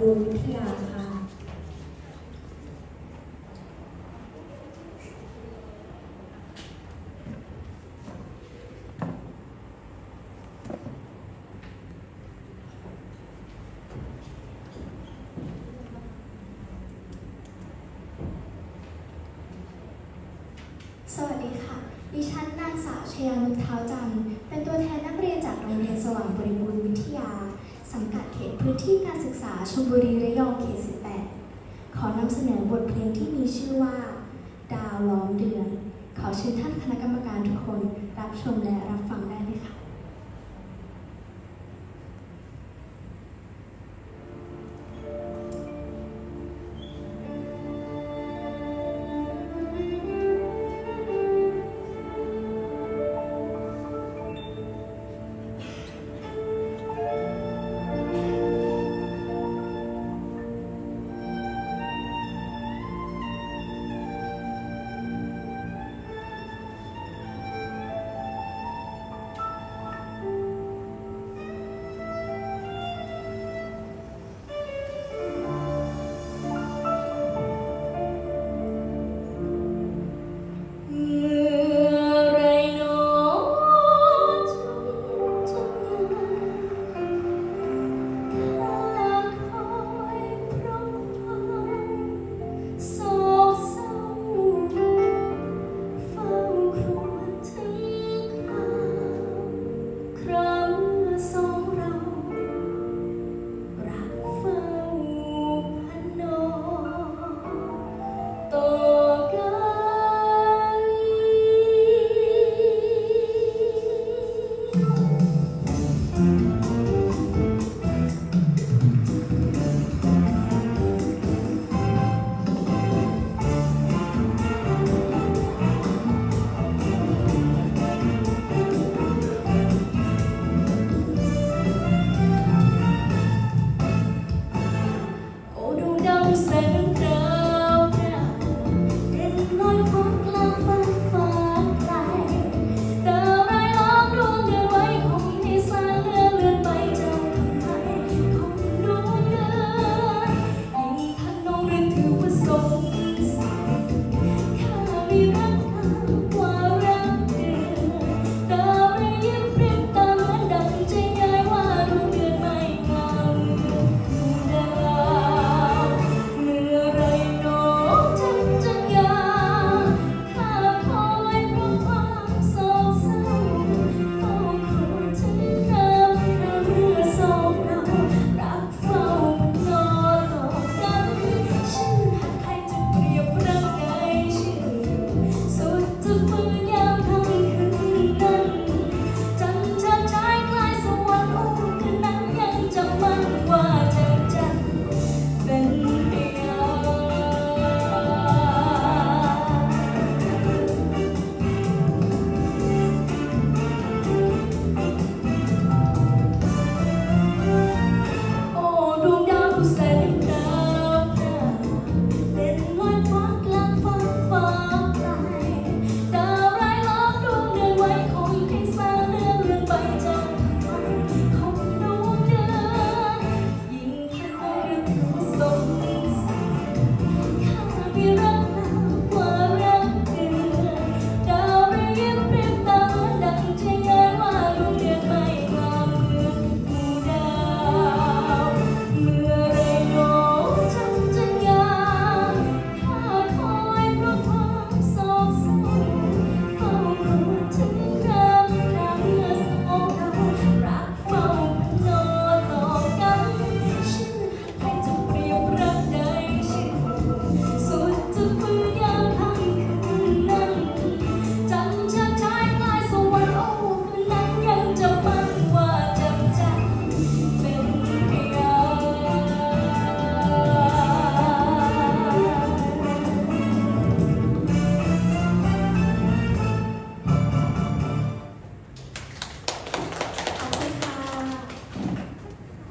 บูรณ์วิทยาค่ะ สวัสดีค่ะ ดิฉันนางสาวชยานุชเท้าจันทร์เป็นตัวแทนนักเรียนจาก พื้นที่การศึกษาชลบุรีระยองเขต 18 ขอนำเสนอบทเพลงที่มีชื่อว่า ดาวล้อมเดือน ขอเชิญท่านคณะกรรมการทุกคน รับชมและรับฟังได้เลยค่ะ